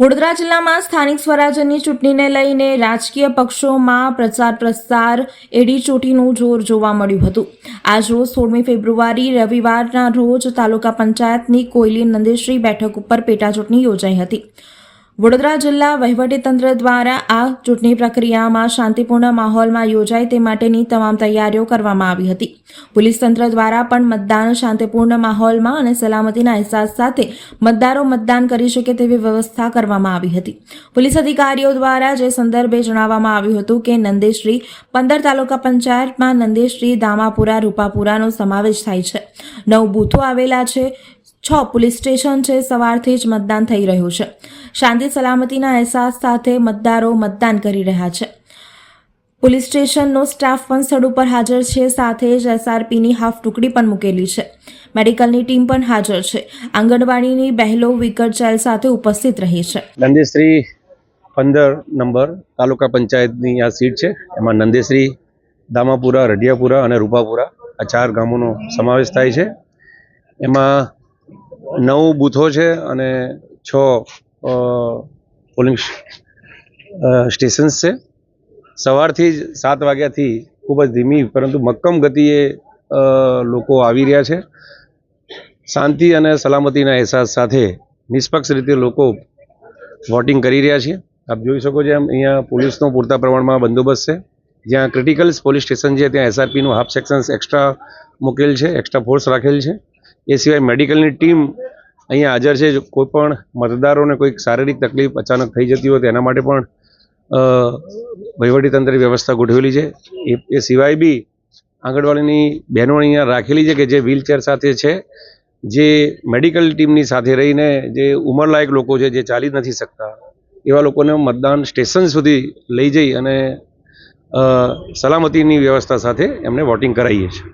વડોદરા જિલ્લામાં સ્થાનિક સ્વરાજ્યની ચૂંટણીને લઈને રાજકીય પક્ષોમાં પ્રચાર પ્રસાર એડી ચોટીનું જોર જોવા મળ્યું હતું. આજ રોજ સોળમી ફેબ્રુઆરી રવિવારના રોજ તાલુકા પંચાયતની કોયલી નંદેશ્રી બેઠક ઉપર પેટાચૂંટણી યોજાઈ હતી. વડોદરા જિલ્લા વહીવટીતંત્ર દ્વારા આ ચૂંટણી પ્રક્રિયામાં શાંતિપૂર્ણ માહોલમાં યોજાય તે માટેની તમામ તૈયારીઓ કરવામાં આવી હતી. પોલીસ તંત્ર દ્વારા પણ મતદાન શાંતિપૂર્ણ માહોલમાં અને સલામતીના અહેસાસ સાથે મતદારો મતદાન કરી શકે તેવી વ્યવસ્થા કરવામાં આવી હતી. પોલીસ અધિકારીઓ દ્વારા જે સંદર્ભે જણાવવામાં આવ્યું હતું કે નંદેશ્રી પંદર તાલુકા પંચાયતમાં નંદેશ્રી દામાપુરા રૂપાપુરાનો સમાવેશ થાય છે. નવ બૂથો આવેલા છે. છ પોલીસ સ્ટેશન છે, સવારથી જ મતદાન થઈ રહ્યું છે. શાંતિ સલામતીના અહેસાસ સાથે મતદારો મતદાન કરી રહ્યા છે. પોલીસ સ્ટેશનનો સ્ટાફ પણ સ્થળ ઉપર હાજર છે, સાથે જ એસઆરપીની હાફ ટુકડી પણ મૂકેલી છે. મેડિકલની ટીમ પણ હાજર છે. આંગણવાડીની બહેલો વિકટ ચાઇલ્ડ સાથે ઉપસ્થિત રહી છે. નંદેશ્રી પંદર નંબર તાલુકા પંચાયતની આ સીટ છે. એમાં નંદેશ્રી, દામાપુરા, રઢિયાપુરા અને રૂપાપુરા આ ચાર ગામોનો સમાવેશ થાય છે. એમાં નવ બૂથો છે અને છ પોલિંગ સ્ટેશન્સ છે. સવારથી જ સાત વાગ્યાથી ખૂબ જ ધીમી, પરંતુ મક્કમ ગતિએ લોકો આવી રહ્યા છે. શાંતિ અને સલામતીના અહેસાસ સાથે નિષ્પક્ષ રીતે લોકો વોટિંગ કરી રહ્યા છે. આપ જોઈ શકો છો એમ, અહીંયા પોલીસનો પૂરતા પ્રમાણમાં બંદોબસ્ત છે. જ્યાં ક્રિટિકલ્સ પોલીસ સ્ટેશન છે, ત્યાં એસઆરપીનું હાફ સેક્શન્સ એક્સ્ટ્રા મૂકેલ છે, એક્સ્ટ્રા ફોર્સ રાખેલ છે. એ સિવાય મેડિકલની ટીમ અહીંયા હાજર છે. કોઈ પણ મતદારોને કોઈક શારીરિક તકલીફ અચાનક થઈ જતી હોય તો એના માટે પણ વહીવટીતંત્રની વ્યવસ્થા ગોઠવેલી છે. એ એ સિવાય બી આંગણવાડીની બહેનો અહીંયા રાખેલી છે કે જે વ્હીલચેર સાથે છે, જે મેડિકલ ટીમની સાથે રહીને જે ઉંમરલાયક લોકો છે, જે ચાલી નથી શકતા, એવા લોકોને મતદાન સ્ટેશન સુધી લઈ જઈ અને સલામતીની વ્યવસ્થા સાથે એમને વોટિંગ કરાવીએ છીએ.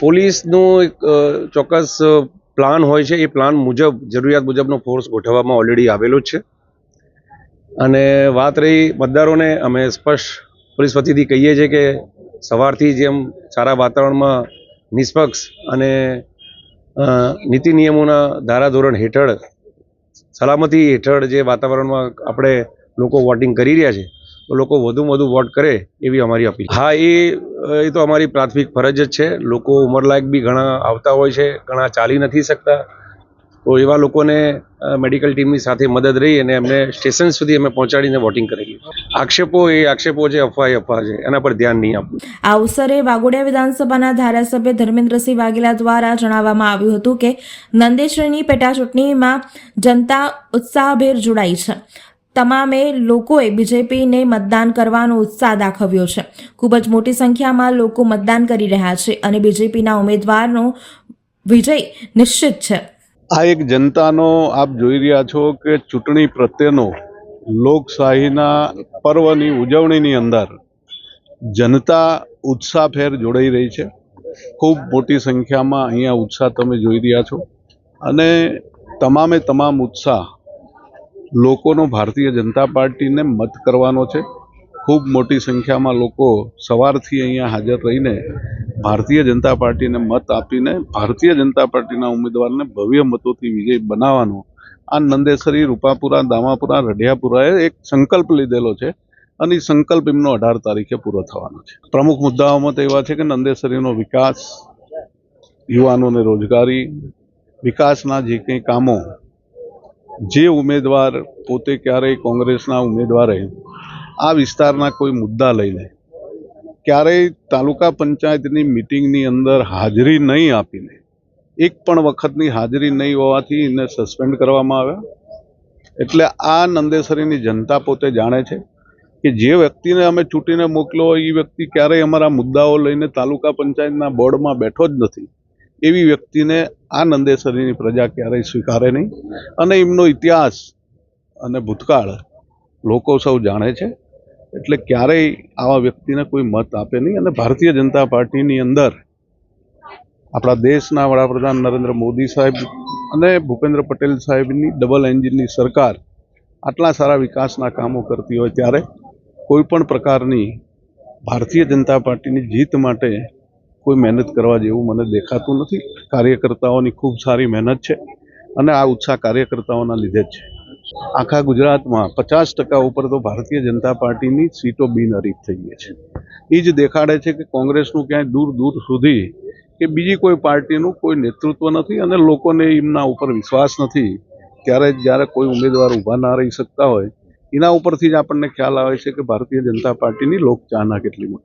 પોલીસનું એક ચોક્કસ પ્લાન હોય છે. એ પ્લાન મુજબ, જરૂરિયાત મુજબનો ફોર્સ ગોઠવવામાં ઓલરેડી આવેલો છે. અને વાત રહી મતદારોને, અમે સ્પષ્ટ પોલીસ વતીથી કહીએ છીએ કે સવારથી જેમ સારા વાતાવરણમાં નિષ્પક્ષ અને નીતિ નિયમોના ધારાધોરણ હેઠળ, સલામતી હેઠળ જે વાતાવરણમાં આપણે લોકો વોટિંગ કરી રહ્યા છે તો લોકો વધુમાં વધુ વોટ કરે એવી અમારી અપીલ હા એ એ તો અમારી પ્રાથમિક ફરજ જ છે. લોકો ઉંમરલાયક બી ઘણા આવતા હોય છે ઘણા ચાલી નથી શકતા. તો એવા લોકોને મેડિકલ ટીમની સાથે મદદ રહી અને એમને સ્ટેશન સુધી અમે પહોંચાડીને વોટિંગ કરેલી આક્ષેપો એ આક્ષેપો છે અફવા એ અફવા છે. એના પર ધ્યાન નહીં આપવું. આ અવસરે વાગોડિયા વિધાનસભાના ધારાસભ્ય ધર્મેન્દ્રસિંહ વાઘેલા દ્વારા જણાવવામાં આવ્યું હતું કે નંદેશ્વરની પેટાચૂંટણીમાં જનતા ઉત્સાહભેર જોડાઈ છે. તમામે લોકોએ બીજેપીને મતદાન કરવાનો ઉત્સાહ દાખવ્યો છે. ખૂબ જ મોટી સંખ્યામાં લોકો મતદાન કરી રહ્યા છે અને બીજેપીના ઉમેદવારનો વિજય નિશ્ચિત છે. આ એક જનતાનો આપ જોઈ રહ્યા છો કે ચૂંટણી પ્રત્યેનો લોકશાહીના પર્વની ઉજવણીની અંદર જનતા ઉત્સાહભેર જોડાઈ રહી છે. ખૂબ મોટી સંખ્યામાં અહીંયા ઉત્સાહ તમે જોઈ રહ્યા છો. અને તમામે તમામ ઉત્સાહ લોકોનો ભારતીય જનતા પાર્ટીને મત કરવાનો છે. ખૂબ મોટી સંખ્યામાં લોકો સવારથી અહીંયા હાજર રહીને ભારતીય જનતા પાર્ટીને મત આપીને ભારતીય જનતા પાર્ટીના ઉમેદવારને ભવ્ય મતોથી વિજય બનાવવાનો આ નંદેસરી, રૂપાપુરા, દામાપુરા, રઢિયાપુરાએ એક સંકલ્પ લીધેલો છે અને એ સંકલ્પ એમનો અઢાર તારીખે પૂરો થવાનો છે. પ્રમુખ મુદ્દાઓમાં તો એવા છે કે નંદેસરીનો વિકાસ યુવાનોને રોજગારી, વિકાસના જે કંઈ કામો જે ઉમેદવાર પોતે ક્યારેય કોંગ્રેસના ઉમેદવારે આ વિસ્તારના કોઈ મુદ્દા લઈને ક્યારેય તાલુકા પંચાયતની મિટિંગની અંદર હાજરી નહીં આપીને, એક પણ વખતની હાજરી નહીં હોવાથી એને સસ્પેન્ડ કરવામાં આવ્યા. એટલે આ નંદેસરીની જનતા પોતે જાણે છે કે જે વ્યક્તિને અમે ચૂંટીને મોકલો, એ વ્યક્તિ ક્યારેય અમારા મુદ્દાઓ લઈને તાલુકા પંચાયતના બોર્ડમાં બેઠો જ નથી. એવી વ્યક્તિને આ નંદેસરીની પ્રજા ક્યારેય સ્વીકારે નહીં. અને એમનો ઇતિહાસ અને ભૂતકાળ લોકો સૌ જાણે છે. એટલે ક્યારેય આવા વ્યક્તિને કોઈ મત આપે નહીં. અને ભારતીય જનતા પાર્ટીની અંદર આપણા દેશના વડાપ્રધાન નરેન્દ્ર મોદી સાહેબ અને ભૂપેન્દ્ર પટેલ સાહેબની ડબલ એન્જિનની સરકાર આટલા સારા વિકાસના કામો કરતી હોય ત્યારે કોઈ પણ પ્રકારની ભારતીય જનતા પાર્ટીની જીત માટે કોઈ મહેનત કરવા જેવું મને દેખાતું નથી. કાર્યકર્તાઓની ખૂબ સારી મહેનત છે અને આ ઉત્સાહ કાર્યકર્તાઓના લીધે જ છે. આખા ગુજરાતમાં પચાસ ટકા ઉપર તો ભારતીય જનતા પાર્ટીની સીટો બિનહરીફ થઈ ગઈ છે. એ જ દેખાડે છે કે કોંગ્રેસનું ક્યાંય દૂર દૂર સુધી કે બીજી કોઈ પાર્ટીનું કોઈ નેતૃત્વ નથી અને લોકોને એમના ઉપર વિશ્વાસ નથી. ત્યારે જ્યારે કોઈ ઉમેદવાર ઊભા ના રહી શકતા હોય, એના ઉપરથી જ આપણને ખ્યાલ આવે છે કે ભારતીય જનતા પાર્ટીની લોકચાહના કેટલી મોટી